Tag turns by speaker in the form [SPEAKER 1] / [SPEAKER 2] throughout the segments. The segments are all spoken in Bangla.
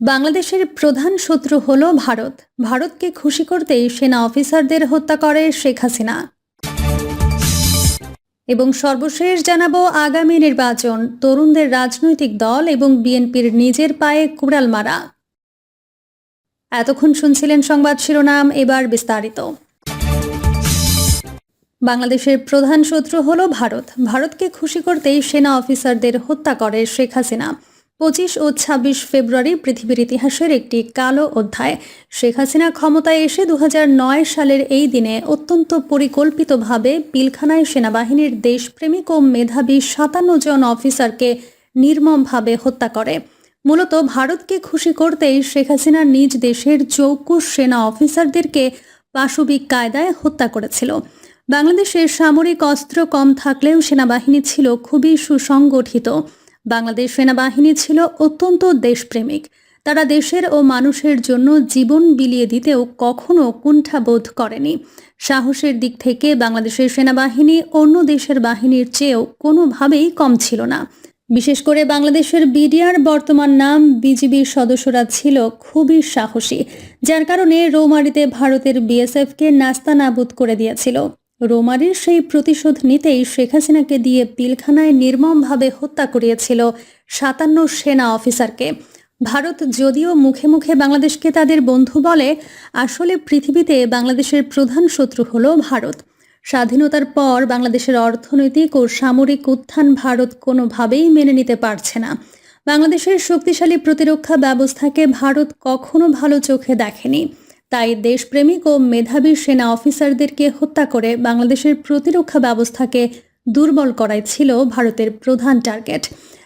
[SPEAKER 1] বাংলাদেশের প্রধান শত্রু হল ভারত। ভারতকে খুশি করতেই সেনা অফিসারদের হত্যা করে শেখ হাসিনা। এবং সর্বশেষ জানাব আগামী নির্বাচন। তরুণদের রাজনৈতিক দল এবং বিএনপির নিজের পায়ে কুড়াল মারা। এতক্ষণ শুনছিলেন সংবাদ শিরোনাম, এবার বিস্তারিত। বাংলাদেশের প্রধান শত্রু হল ভারত। ভারতকে খুশি করতেই সেনা অফিসারদের হত্যা করে শেখ হাসিনা। পঁচিশ ও ছাব্বিশ ফেব্রুয়ারি পৃথিবীর ইতিহাসের একটি কালো অধ্যায়। শেখ হাসিনা ক্ষমতায় এসে দু হাজার নয় সালের এই দিনে অত্যন্ত পরিকল্পিতভাবে পিলখানায় সেনাবাহিনীর দেশপ্রেমিক ও মেধাবী সাতান্ন জন অফিসারকে নির্মমভাবে হত্যা করে। মূলত ভারতকে খুশি করতেই শেখ হাসিনা নিজ দেশের চৌকুশ সেনা অফিসারদেরকে পাশবিক কায়দায় হত্যা করেছিল। বাংলাদেশের সামরিক অস্ত্র কম থাকলেও সেনাবাহিনী ছিল খুবই সুসংগঠিত। বাংলাদেশ সেনাবাহিনী ছিল অত্যন্ত দেশপ্রেমিক। তারা দেশের ও মানুষের জন্য জীবন বিলিয়ে দিতেও কখনো কুণ্ঠাবোধ করেনি। সাহসের দিক থেকে বাংলাদেশের সেনাবাহিনী অন্য দেশের বাহিনীর চেয়েও কোনোভাবেই কম ছিল না। বিশেষ করে বাংলাদেশের বিডিআর বর্তমান নাম বিজিবির সদস্যরা ছিল খুবই সাহসী, যার কারণে রৌমারিতে ভারতের বিএসএফকে নাস্তানাবুদ করে দিয়েছিল। রোমারির সেই প্রতিশোধ নিতেই শেখ হাসিনাকে দিয়ে পিলখানায় নির্মমভাবে হত্যা করিয়েছিল সাতান্ন সেনা অফিসারকে। ভারত যদিও মুখে মুখে বাংলাদেশকে তাদের বন্ধু বলে, আসলে পৃথিবীতে বাংলাদেশের প্রধান শত্রু হল ভারত। স্বাধীনতার পর বাংলাদেশের অর্থনৈতিক ও সামরিক উত্থান ভারত কোনোভাবেই মেনে নিতে পারছে না। বাংলাদেশের শক্তিশালী প্রতিরক্ষা ব্যবস্থাকে ভারত কখনো ভালো চোখে দেখেনি। তাই দেশপ্রেমিক ও মেধাবী সেনা অফিসারদেরকে হত্যা করে বাংলাদেশের প্রতিরক্ষা ব্যবস্থাকে দুর্বল করাই ছিল ভারতের প্রধান টার্গেট।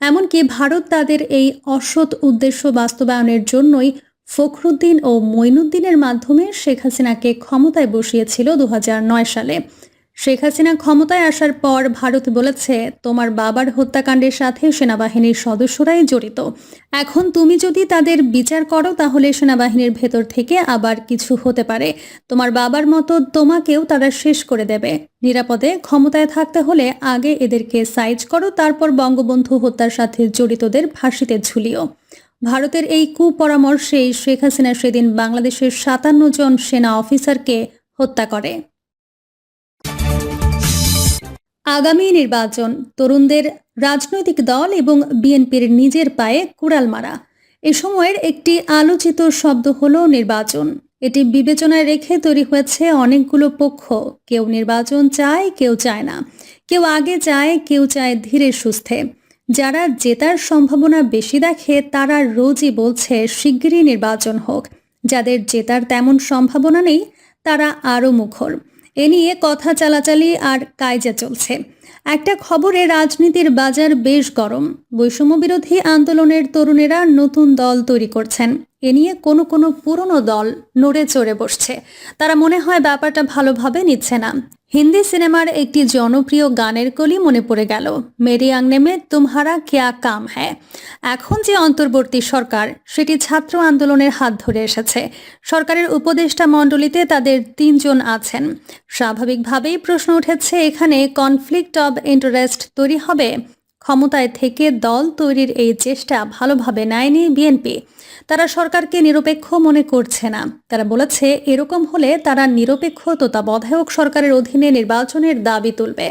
[SPEAKER 1] এমনকি ভারত তাদের এই অসৎ উদ্দেশ্য বাস্তবায়নের জন্যই ফখরুদ্দিন ও মঈনুদ্দিনের মাধ্যমে শেখ হাসিনাকে ক্ষমতায় বসিয়েছিল দু হাজার নয় সালে। শেখ হাসিনা ক্ষমতায় আসার পর ভারত বলেছে, তোমার বাবার হত্যাকাণ্ডের সাথে সেনাবাহিনীর সদস্যরাই জড়িত। এখন তুমি যদি তাদের বিচার করো, তাহলে সেনাবাহিনীর ভেতর থেকে আবার কিছু হতে পারে। তোমার বাবার মতো তোমাকেও তারা শেষ করে দেবে। নিরাপদে ক্ষমতায় থাকতে হলে আগে এদেরকে সাইজ করো, তারপর বঙ্গবন্ধু হত্যার সাথে জড়িতদের ফাঁসিতে ঝুলিও। ভারতের এই কুপরামর্শেই শেখ হাসিনা সেদিন বাংলাদেশের সাতান্ন জন সেনা অফিসারকে হত্যা করে। আগামী নির্বাচন, তরুণদের রাজনৈতিক দল এবং বিএনপির নিজের পায়ে কুড়াল মারা। এ সময়ের একটি আলোচিত শব্দ হল নির্বাচন। এটি বিবেচনায় রেখে তৈরি হয়েছে অনেকগুলো পক্ষ। কেউ নির্বাচন চায়, কেউ চায় না। কেউ আগে চায়, কেউ চায় ধীরে সুস্থে। যারা জেতার সম্ভাবনা বেশি দেখে, তারা রোজই বলছে, শিগগিরই নির্বাচন হোক। যাদের জেতার তেমন সম্ভাবনা নেই, তারা আরও মুখর। এ নিয়ে কথা চালাচালি আর কায়জা চলছে। একটা খবরে রাজনীতির বাজার বেশ গরম। বৈষম্য বিরোধী আন্দোলনের তরুণেরা নতুন দল তৈরি করছেন। এ নিয়ে কোনো কোনো পুরনো দল নড়ে চড়ে বসছে। তারা মনে হয় ব্যাপারটা ভালোভাবে নিচ্ছে না। হিন্দি সিনেমার একটি জনপ্রিয় গানের কলি মনে পড়ে গেল। মেরি আংনে মে তুমহারা কেয়া কাম হ্যায়। এখন যে অন্তর্বর্তী সরকার, সেটি ছাত্র আন্দোলনের হাত ধরে এসেছে। সরকারের উপদেষ্টা মণ্ডলীতে তাদের তিনজন আছেন। স্বাভাবিকভাবেই প্রশ্ন উঠেছে, এখানে কনফ্লিক্ট অব ইন্টারেস্ট তৈরি হবে? ক্ষমতায় থেকে দল তৈরির এই চেষ্টা ভালোভাবে নেয়নি বিএনপি। তারা সরকারকে নিরপেক্ষ মনে করছে না। তারা বলেছে, এরকম হলে তারা নিরপেক্ষ তত্ত্বাবধায়ক সরকারের অধীনে নির্বাচনের দাবি তুলবে।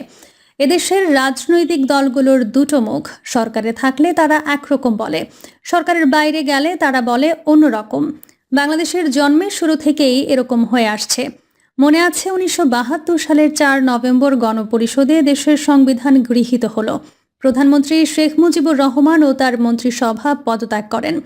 [SPEAKER 1] এদেশের রাজনৈতিক দলগুলোর দুটো মুখ, সরকারে থাকলে তারা একরকম বলে, সরকারের বাইরে গেলে তারা বলে অন্যরকম। বাংলাদেশের জন্মের শুরু থেকেই এরকম হয়ে আসছে। মনে আছে উনিশশো বাহাত্তর সালের চার নভেম্বর গণপরিষদে দেশের সংবিধান গৃহীত হলো। প্রধানমন্ত্রী শেখ মুজিবুর রহমান ও তার মন্ত্রিসভা পদত্যাগ করেন।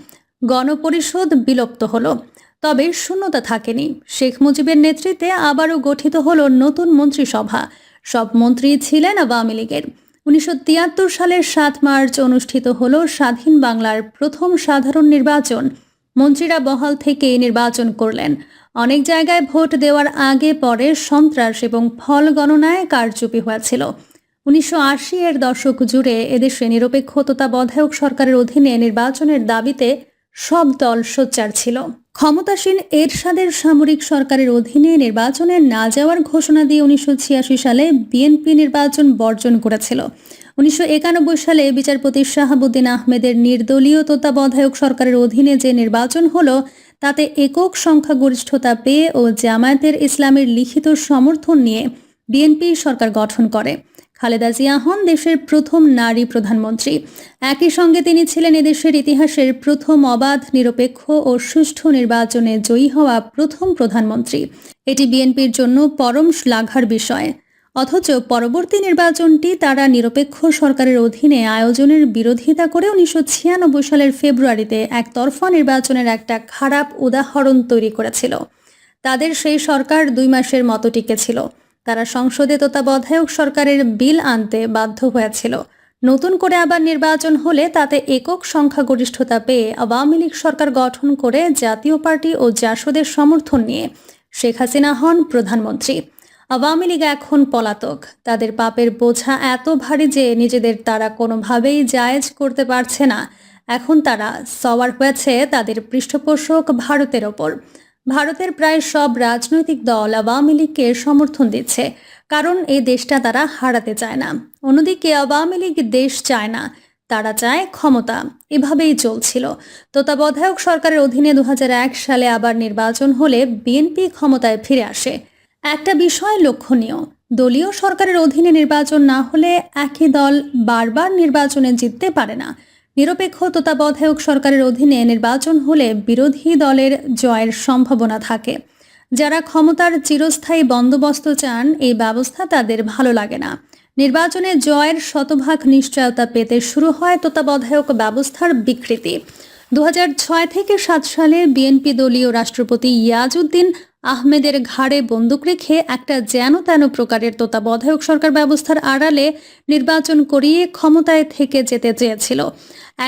[SPEAKER 1] গণপরিষদ বিলুপ্ত হল। তবে শূন্যতা থাকেনি। শেখ মুজিবের নেতৃত্বে আবারও গঠিত হল নতুন মন্ত্রিসভা। সব মন্ত্রী ছিলেন আওয়ামী লীগের। উনিশশো তিয়াত্তর সালের সাত মার্চ অনুষ্ঠিত হল স্বাধীন বাংলার প্রথম সাধারণ নির্বাচন। মন্ত্রীরা বহাল থেকে নির্বাচন করলেন। অনেক জায়গায় ভোট দেওয়ার আগে পরে সন্ত্রাস এবং ফল গণনায় কারচুপি হয়েছিল। উনিশশো আশি এর দশক জুড়ে এদেশে নিরপেক্ষ তত্ত্বাবধায়ক সরকারের অধীনে নির্বাচনের দাবিতে সব দল সোচ্চার ছিল। ক্ষমতাসীন এরশাদের সামরিক সরকারের অধীনে নির্বাচনে না যাওয়ার ঘোষণা দিয়ে উনিশশো ছিয়াশি সালে বিএনপি নির্বাচন বর্জন করেছিল। উনিশশো একানব্বই সালে বিচারপতি শাহাবুদ্দিন আহমেদের নির্দলীয় তত্ত্বাবধায়ক সরকারের অধীনে যে নির্বাচন হলো, তাতে একক সংখ্যাগরিষ্ঠতা পেয়ে ও জামায়াতের ইসলামের লিখিত সমর্থন নিয়ে বিএনপি সরকার গঠন করে। খালেদা জিয়া হন দেশের প্রথম নারী প্রধানমন্ত্রী। একই সঙ্গে তিনি ছিলেন এদেশের ইতিহাসের প্রথম অবাধ, নিরপেক্ষ ও সুষ্ঠু নির্বাচনে জয়ী হওয়া প্রথম প্রধানমন্ত্রী। এটি বিএনপির জন্য পরম শ্লাঘার বিষয়। অথচ পরবর্তী নির্বাচনটি তারা নিরপেক্ষ সরকারের অধীনে আয়োজনের বিরোধিতা করে উনিশশো ছিয়ানব্বই সালের ফেব্রুয়ারিতে একতরফা নির্বাচনের একটা খারাপ উদাহরণ তৈরি করেছিল। তাদের সেই সরকার দুই মাসের মতো টিকেছিল তারা সংসদে তত্ত্বাবধায়ক সরকারের বিল আনতে বাধ্য হয়েছিল। নতুন করে আবার নির্বাচন হলে তাতে একক সংখ্যাগরিষ্ঠতা পেয়ে আওয়ামী লীগ সরকার গঠন করে জাতীয় পার্টি ও জাসদের সমর্থন নিয়ে শেখ হাসিনা হন প্রধানমন্ত্রী। আওয়ামী লীগ এখন পলাতক। তাদের পাপের বোঝা এত ভারী যে নিজেদের তারা কোনোভাবেই জায়েজ করতে পারছে না। এখন তারা সওয়ার হয়েছে তাদের পৃষ্ঠপোষক ভারতের ওপর। ভারতের প্রায় সব রাজনৈতিক দল আওয়ামী লীগকে সমর্থন দিচ্ছে, কারণ এই দেশটা তারা হারাতে চায় না। অন্যদিকে আওয়ামী লীগ দেশ চায় না, তারা চায় ক্ষমতা। এভাবেই চলছিল। তত্ত্বাবধায়ক সরকারের অধীনে দু হাজার এক সালে আবার নির্বাচন হলে বিএনপি ক্ষমতায় ফিরে আসে। একটা বিষয় লক্ষণীয়, দলীয় সরকারের অধীনে নির্বাচন না হলে একই দল বারবার নির্বাচনে জিততে পারে না। নিরপেক্ষ তত্ত্বাবধায়ক সরকারের অধীনে নির্বাচন হলে বিরোধী দলের জয়ের সম্ভাবনা থাকে। যারা ক্ষমতার চিরস্থায়ী বন্দোবস্ত চান, এই ব্যবস্থা তাদের ভালো লাগে না। নির্বাচনে জয়ের শতভাগ নিশ্চয়তা পেতে শুরু হয় তত্ত্বাবধায়ক ব্যবস্থার বিকৃতি। দু হাজার ছয় থেকে সাত সালে বিএনপি দলীয় রাষ্ট্রপতি ইয়াজউদ্দিন আহমেদের ঘাড়ে বন্দুক রেখে একটা যেন তেন প্রকারের তত্ত্বাবধায়ক সরকার ব্যবস্থার আড়ালে নির্বাচন করিয়ে ক্ষমতায় থেকে যেতে চেয়েছিল।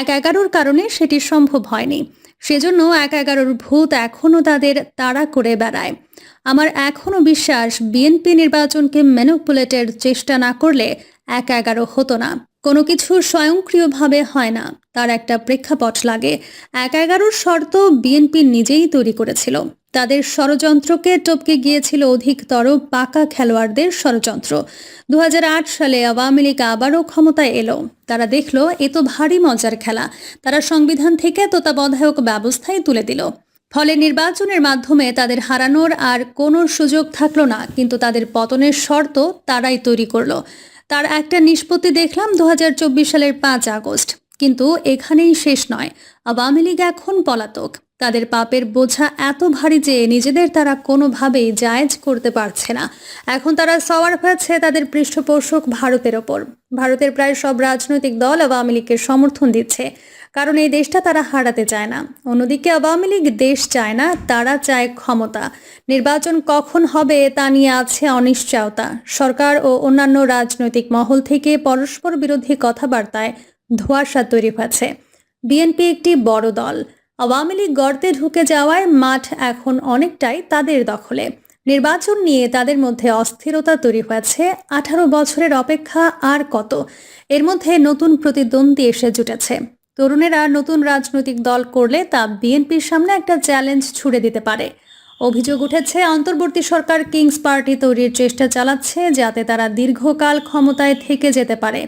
[SPEAKER 1] এক এগারোর কারণে সেটি সম্ভব হয়নি। সেজন্য এক এগারোর ভূত এখনও তাদের তাড়া করে বেড়ায়। আমার এখনও বিশ্বাস, বিএনপি নির্বাচনকে ম্যানুপুলেটের চেষ্টা না করলে এক এগারো হতো না। কোনো কিছু স্বয়ংক্রিয়ভাবে হয় না, তার একটা প্রেক্ষাপট লাগে। এক এগারোর শর্ত বিএনপি নিজেই তৈরি করেছিল। তাদের ষড়যন্ত্রকে টপকে গিয়েছিল অধিকতর পাকা খেলোয়াড়দের ষড়যন্ত্র। দু হাজার আট সালে আওয়ামী লীগ আবারও ক্ষমতায় এলো। তারা দেখল, এ তো ভারী মজার খেলা। তারা সংবিধান থেকে তত্ত্বাবধায়ক ব্যবস্থায় তুলে দিল। ফলে নির্বাচনের মাধ্যমে তাদের হারানোর আর কোনো সুযোগ থাকল না, কিন্তু তাদের পতনের শর্ত তারাই তৈরি করল। তার একটা নিষ্পত্তি দেখলাম দু হাজার চব্বিশ সালের পাঁচ আগস্ট। কিন্তু এখানেই শেষ নয়। আওয়ামী লীগ এখন পলাতক। তাদের পাপের বোঝা এত ভারী যে নিজেদের তারা কোনোভাবেই জায়েজ করতে পারছে না। এখন তারা সওয়ার হয়েছে তাদের পৃষ্ঠপোষক ভারতের ওপর। ভারতের প্রায় সব রাজনৈতিক দল আওয়ামী লীগকে সমর্থন দিচ্ছে, কারণ এই দেশটা তারা হারাতে চায় না। অন্যদিকে আওয়ামী লীগ দেশ চায় না, তারা চায় ক্ষমতা। নির্বাচন কখন হবে তা নিয়ে আছে অনিশ্চয়তা। সরকার ও অন্যান্য রাজনৈতিক মহল থেকে পরস্পর বিরোধী কথাবার্তায় ধোঁয়াশা তৈরি হয়েছে। বিএনপি একটি বড় দল। আওয়ামী লীগ গর্তে ঢুকে যাওয়ায় মাঠ এখন অনেকটাই তাদের দখলে। নির্বাচন নিয়ে তাদের মধ্যে অস্থিরতা তৈরি হয়েছে। আঠারো বছরের অপেক্ষা আর কত? এর মধ্যে নতুন প্রতিদ্বন্দ্বী এসে জুটেছে। তরুণেরা নতুন রাজনৈতিক দল করলে তা বিএনপির সামনে একটা চ্যালেঞ্জ ছুড়ে দিতে পারে। অভিযোগ উঠেছে, অন্তর্বর্তী সরকার কিংস পার্টি তৈরির চেষ্টা চালাচ্ছে যাতে তারা দীর্ঘকাল ক্ষমতায় থেকে যেতে পারে।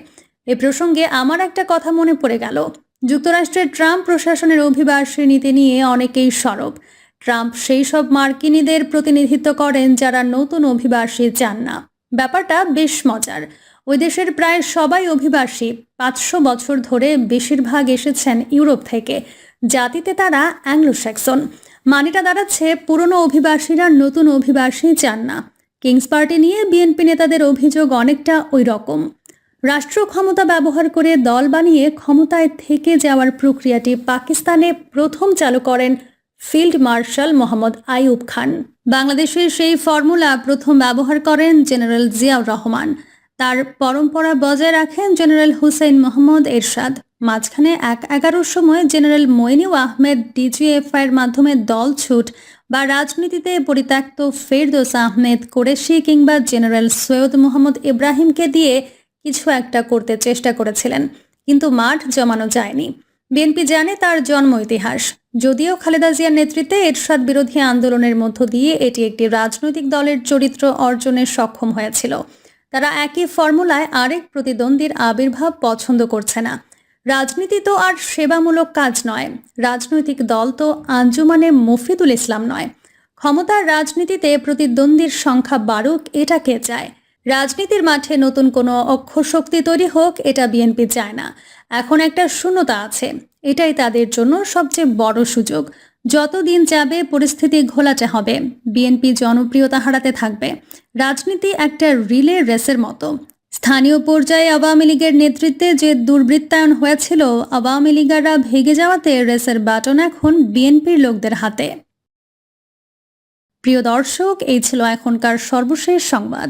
[SPEAKER 1] এ প্রসঙ্গে আমার একটা কথা মনে পড়ে গেল। যুক্তরাষ্ট্রের ট্রাম্প প্রশাসনের অভিবাসী নীতি নিয়ে অনেকেই সরব। ট্রাম্প সেই সব মার্কিনীদের প্রতিনিধিত্ব করেন যারা নতুন অভিবাসী চান না। ব্যাপারটা বেশ মজার। ওই দেশের প্রায় সবাই অভিবাসী। পাঁচশো বছর ধরে বেশিরভাগ এসেছেন ইউরোপ থেকে। জাতিতে তারা অ্যাংলো স্যাক্সন মানেটা দাঁড়াচ্ছে পুরনো অভিবাসীরা নতুন অভিবাসী চান না। কিংস পার্টি নিয়ে বিএনপি নেতাদের অভিযোগ অনেকটা ওই রকম। রাষ্ট্র ক্ষমতা ব্যবহার করে দল বানিয়ে ক্ষমতায় থেকে যাওয়ার প্রক্রিয়াটি পাকিস্তানে প্রথম চালু করেন ফিল্ড মার্শাল মোহাম্মদ আইয়ুব খান। বাংলাদেশের সেই ফর্মুলা প্রথম ব্যবহার করেন জেনারেল জিয়াউর রহমান। তার পরম্পরা বজায় রাখেন জেনারেল হুসেইন মোহাম্মদ এরশাদ। মাঝখানে এক এগারোর সময় জেনারেল মইনিউ আহমেদ ডিজিএফআইয়ের মাধ্যমে দল ছুট বা রাজনীতিতে পরিত্যক্ত ফেরদোস আহমেদ কোরেশি কিংবা জেনারেল সৈয়দ মোহাম্মদ ইব্রাহিমকে দিয়ে কিছু একটা করতে চেষ্টা করেছিলেন, কিন্তু মাঠ জমানো যায়নি। বিএনপি জানে তার জন্ম ইতিহাস। যদিও খালেদা জিয়ার নেতৃত্বে এরশাদ বিরোধী আন্দোলনের মধ্য দিয়ে এটি একটি রাজনৈতিক দলের চরিত্র অর্জনে সক্ষম হয়েছিল। তারা একই ফর্মুলায় আরেক প্রতিদ্বন্দ্বীর আবির্ভাব পছন্দ করছে না। রাজনীতি তো আর সেবামূলক কাজ নয়। রাজনৈতিক দল তো আঞ্জুমানে মফিদুল ইসলাম নয়। ক্ষমতার রাজনীতিতে প্রতিদ্বন্দ্বীর সংখ্যা বাড়ুক, এটা কে চায়? রাজনীতির মাঠে নতুন কোনো অক্ষশক্তি তৈরি হোক, এটা বিএনপি চায় না। এখন একটা শূন্যতা আছে। এটাই তাদের জন্য সবচেয়ে বড় সুযোগ। যত দিন যাবে, পরিস্থিতি ঘোলাটে হবে। বিএনপি জনপ্রিয়তা হারাতে থাকবে। রাজনীতি একটা রিলে রেসের মতো। স্থানীয় পর্যায়ে আওয়ামী লীগের নেতৃত্বে যে দুর্বৃত্তায়ন হয়েছিল, আওয়ামী লীগাররা ভেঙে যাওয়াতে রেসের বাটন এখন বিএনপির লোকদের হাতে। প্রিয় দর্শক, এই ছিল এখনকার সর্বশেষ সংবাদ।